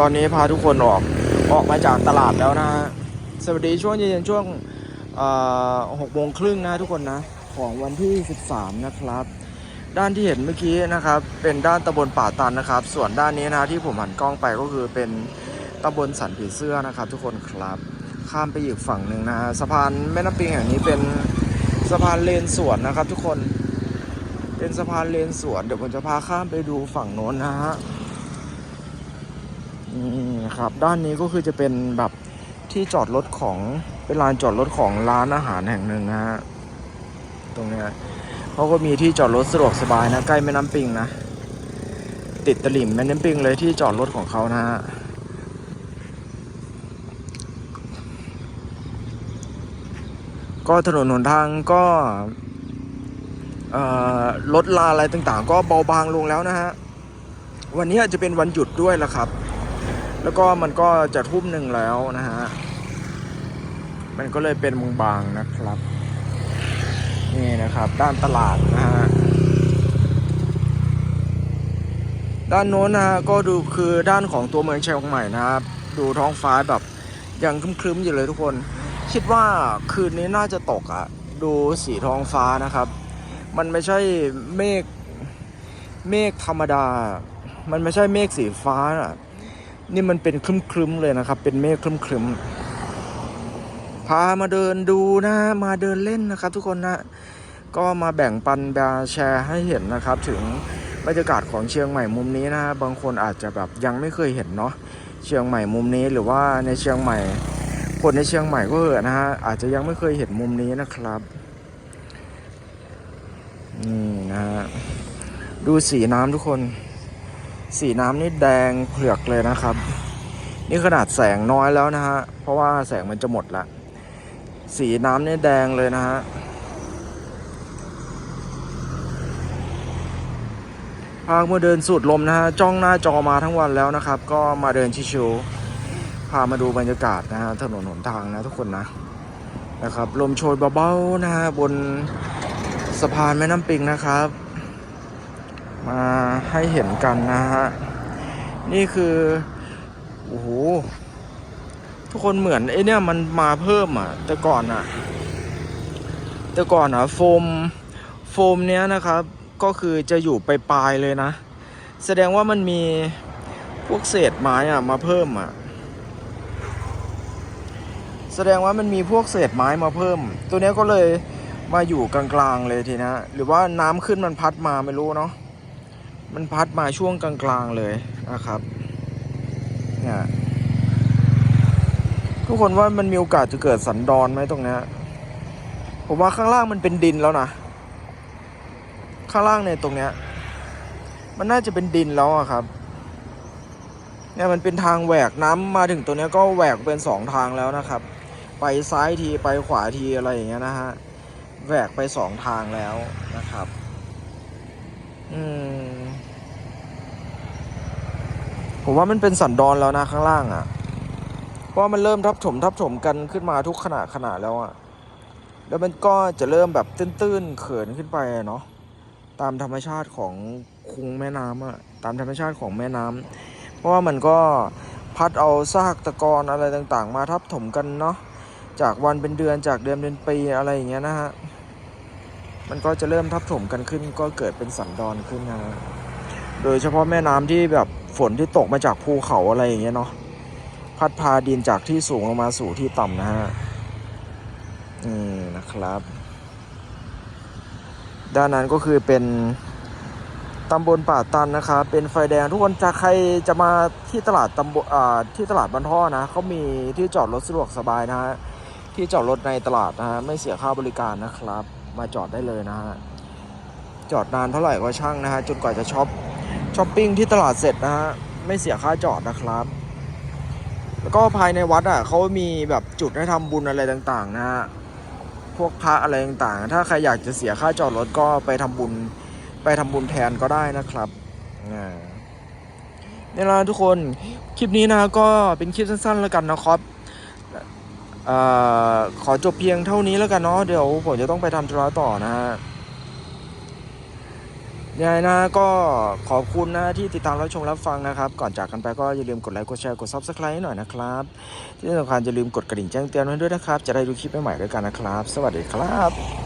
ตอนนี้พาทุกคนออกออกมาจากตลาดแล้วนะฮะสวัสดีช่วงเย็นๆช่วงหกโมงครึ่งนะทุกคนนะ ของวันที่ 13 นะครับ ด้านที่เห็นเมื่อกี้นะครับ เป็นด้านตำบลป่าตันนะครับ ส่วนด้านนี้นะที่ผมหันกล้องไปก็คือเป็นตำบลสันผีเสื้อนะครับ ทุกคนครับ ข้ามไปอีกฝั่งหนึ่งนะฮะสะพานแม่น้ำปิงแห่งนี้เป็นสะพานเลนสวนนะครับ ทุกคนเป็นสะพานเลนสวนเดี๋ยวผมจะพาข้ามไปดูฝั่งโน้นนะฮะ นี่ครับ ด้านนี้ก็คือจะเป็นแบบที่จอดรถของเป็นลานจอดรถของร้านอาหารแห่งหนึ่งนะฮะตรงนี้เขาก็มีที่จอดรถสะดวกสบายนะ ใกล้แม่น้ำปิงนะ ติดตลิ่มแม่น้ำปิงเลยที่จอดรถของเขานะฮะก็ถนนหนทางก็รถลาอะไรต่างๆ ก็เบาบางลงแล้วนะฮะ วันนี้อาจจะเป็นวันหยุดด้วยละครับ แล้วก็มันก็จะทุ่มหนึ่งแล้วนะฮะ มันก็เลยเป็นบางๆนะครับ นี่นะครับ ด้านตลาดนะฮะ ด้านโน้นนะฮะก็ดูคือด้านของตัวเมืองเชียงใหม่นะครับ ดูท้องฟ้าแบบยังครึ้มๆอยู่เลยทุกคน คิดว่าคืนนี้น่าจะตกอะ่ะดูสีท้องฟ้านะครับ มันไม่ใช่เมฆเมฆธรรมดา มันไม่ใช่เมฆสีฟ้าอะ นี่มันเป็นครึ้มๆเลยนะครับ เป็นเมฆครึ้มๆพามาเดินดูนะ มาเดินเล่นนะครับ ทุกคนนะก็มาแบ่งปันแบแชร์ให้เห็นนะครับ ถึงบรรยากาศของเชียงใหม่มุมนี้นะบางคนอาจจะแบบยังไม่เคยเห็นเนาะเชียงใหม่มุมนี้หรือว่าในเชียงใหม่ คนในเชียงใหม่ก็เหอะนะฮะอาจจะยังไม่เคยเห็นมุมนี้นะครับนี่นะฮะดูสีน้ำทุกคน สีน้ำนี่แดงเผือกเลยนะครับ นี่ขนาดแสงน้อยแล้วนะฮะ เพราะว่าแสงมันจะหมดละ สีน้ำนี่แดงเลยนะฮะ พามาเดินสูดลมนะฮะ จ้องหน้าจอมาทั้งวันแล้วนะครับ ก็มาเดินชิวๆพามาดูบรรยากาศนะฮะ ถนนหนทางนะทุกคนนะ นะครับ ลมโชยเบาๆนะฮะบนสะพานแม่น้ำปิงนะครับ มาให้เห็นกันนะฮะ นี่คือโอ้โหทุกคนเหมือนไอเนี่ยมันมาเพิ่มอะ แต่ก่อนอะ แต่ก่อนอะโฟมโฟมเนี้ยนะครับ ก็คือจะอยู่ปลายเลยนะ แสดงว่ามันมีพวกเศษไม้อะมาเพิ่มอะ แสดงว่ามันมีพวกเศษไม้มาเพิ่ม ตัวเนี้ยก็เลยมาอยู่กลางๆเลยทีนะ หรือว่าน้ำขึ้นมันพัดมาไม่รู้เนาะ มันพัดมาช่วงกลางๆเลยนะครับเนี่ยทุกคนว่ามันมีโอกาสจะเกิดสันดอนไหมตรงเนี้ยผมว่าข้างล่างมันเป็นดินแล้วนะข้างล่างในยตรงเนี้ย มันน่าจะเป็นดินแล้วอะครับ เนี่ยมันเป็นทางแหวกน้ำมาถึงตัวเนี้ยก็แหวกเป็นสองทางแล้วนะครับ ไปซ้ายทีไปขวาทีอะไรอย่างเงี้ยนะฮะแหวกไปสองทางแล้วนะครับ อืม ผมว่ามันเป็นสันดอนแล้วนะข้างล่างอะ่ะ เพราะมันเริ่มทับถมทับถมกันขึ้นมาทุกขณะขณะแล้วอะ่ะ แล้วมันก็จะเริ่มแบบตื้นๆเขินขึ้นไปเนาะ ตามธรรมชาติของคุงแม่น้ำอะตามธรรมชาติของแม่น้ำเพราะว่ามันก็พัดเอาซากตะกอนอะไรต่างๆ มาทับถมกันเนาะ จากวันเป็นเดือนจากเดือนเป็นปีอะไรอย่างเงี้ยนะฮะ มันก็จะเริ่มทับถมกันขึ้นก็เกิดเป็นสันดอนขึ้นนะฮะโดยเฉพาะแม่น้ำที่แบบ ฝนที่ตกมาจากภูเขาอะไรอย่างเงี้ยเนาะพัดพาดินจากที่สูงลงมาสู่ที่ต่ำนะฮะนี่นะครับ ด้านนั้นก็คือเป็นตำบลป่าตันนะครับเป็นไฟแดงทุกคนจะใครจะมาที่ตลาดตำบลอ่าที่ตลาดบ้านท่อนะเขามีที่จอดรถสะดวกสบายนะฮะที่จอดรถในตลาดนะฮะไม่เสียค่าบริการนะครับ มาจอดได้เลยนะฮะจอดนานเท่าไหร่ก็ช่างนะฮะจนกว่าจะช็อป ช้อปปิ้งที่ตลาดเสร็จนะฮะไม่เสียค่าจอดนะครับ แล้วก็ภายในวัดอะเขามีแบบจุดให้ทำบุญอะไรต่างๆ นะฮะพวกพระอะไรต่างๆ ถ้าใครอยากจะเสียค่าจอดรถก็ไปทำบุญไปทำบุญแทนก็ได้นะครับนี่ละทุกคนคลิปนี้นะก็เป็นคลิปสั้นๆแล้วกันนะครับอขอจบเพียงเท่านี้แล้วกันเนาะเดี๋ยวผมจะต้องไปทำธุระต่อนะฮะ ยังไงนะก็ขอบคุณนะที่ติดตามรับชมรับฟังนะครับ ก่อนจากกันไปก็อย่าลืมกดไลค์กดแชร์กดซับสไครต์หน่อยนะครับ ที่สำคัญอย่าลืมกดกระดิ่งแจ้งเตือนไว้ด้วยนะครับ จะได้ดูคลิปใหม่ๆด้วยกันนะครับ สวัสดีครับ